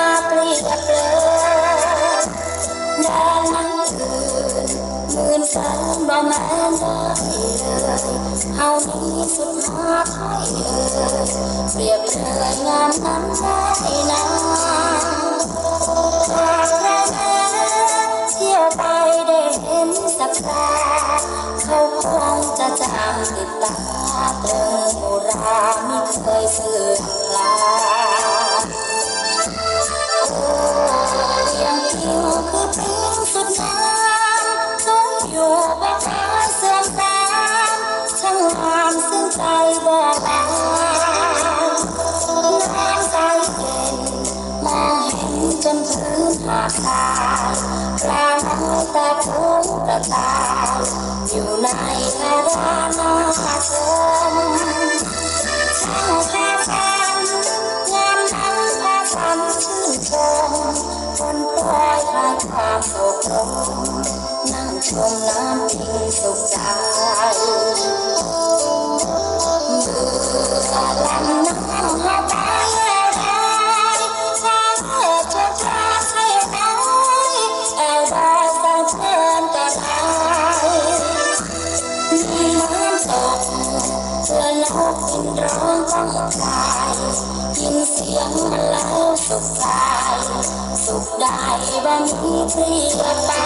ากลีบเลยดาวนั้นอื่นมื่นฟ้าบ่แม่นเลยเฮานี้สุดหาไทยเลยเปรียบเลยงามนั้นได้นะจากแรเที่ยวไได้เห็นสัตาเขาคงจะจำติดตาเธอโบราณไม่เคยเสื่อม จนพื้นหาดทรายปลาน้อยตาพุงกระตายอยู่ในทารานาชมช่างแค่ฝันงามนั้นพาฉันชื่นชมคนปล่อยคลายความโศกลมนั่งชมน้ำพิงสุขใจ พื่อนกกินร้องก้องกายยินเสียงมันเล่าสุขกายสุขได้บ่มีเปรียบปาน